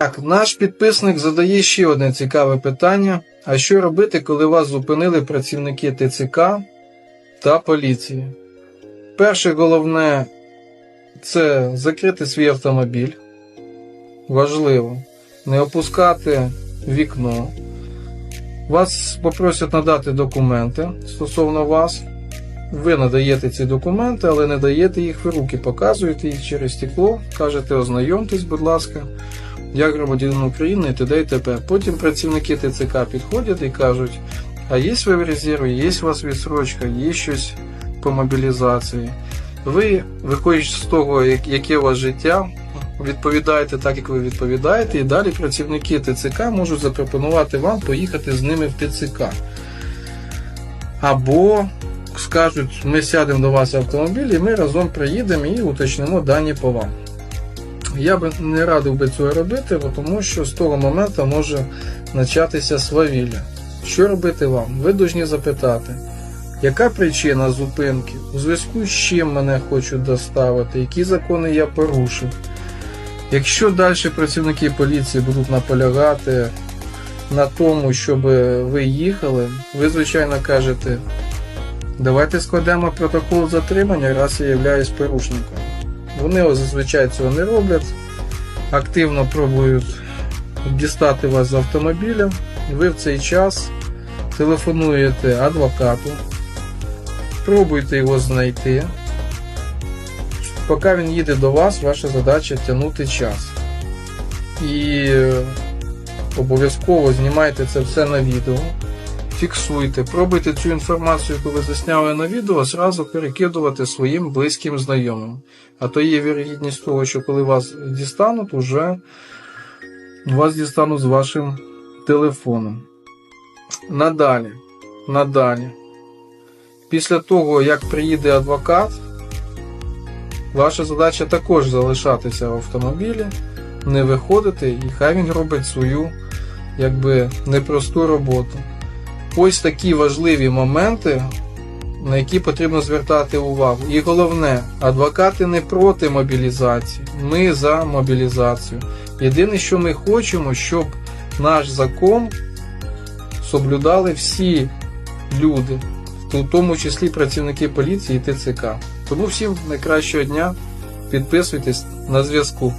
Так, наш підписник задає ще одне цікаве питання: а що робити, коли вас зупинили працівники ТЦК та поліції? Перше головне це закрити свій автомобіль. Важливо. Не опускати вікно. Вас попросять надати документи стосовно вас. Ви надаєте ці документи, але не даєте їх в руки, показуєте їх через стекло, кажете, ознайомтесь, будь ласка, як громадянин України і т.д. і т.п. Потім працівники ТЦК підходять і кажуть, а є ви в резерві, є у вас відсрочка, є щось по мобілізації. Ви, виходячи з того, яке у вас життя, відповідаєте так, як ви відповідаєте, і далі працівники ТЦК можуть запропонувати вам поїхати з ними в ТЦК. Або скажуть, ми сядемо до вас в автомобіль і ми разом приїдемо і уточнимо дані по вам. Я би не радив би цього робити, тому що з того моменту може початися свавілля. Що робити вам? Ви повинні запитати, яка причина зупинки, у зв'язку з чим мене хочуть доставити, які закони я порушив. Якщо далі працівники поліції будуть наполягати на тому, щоб ви їхали, ви, звичайно, кажете, давайте складемо протокол затримання, раз я являюсь порушником. Вони зазвичай цього не роблять, активно пробують дістати вас з автомобіля. Ви в цей час телефонуєте адвокату, пробуйте його знайти. Поки він їде до вас, ваша задача тягнути час. І обов'язково знімайте це все на відео, фіксуйте, пробуйте цю інформацію, яку ви засняли на відео, зразу перекидувати своїм близьким знайомим. А то є вірогідність того, що коли вас дістануть, уже вас дістануть з вашим телефоном. Надалі. Надалі. Після того, як приїде адвокат, ваша задача також залишатися в автомобілі, не виходити, і хай він робить свою якби непросту роботу. Ось такі важливі моменти, на які потрібно звертати увагу. І головне, адвокати не проти мобілізації, ми за мобілізацію. Єдине, що ми хочемо, щоб наш закон соблюдали всі люди, в тому числі працівники поліції і ТЦК. Тому всім найкращого дня, підписуйтесь на зв'язку.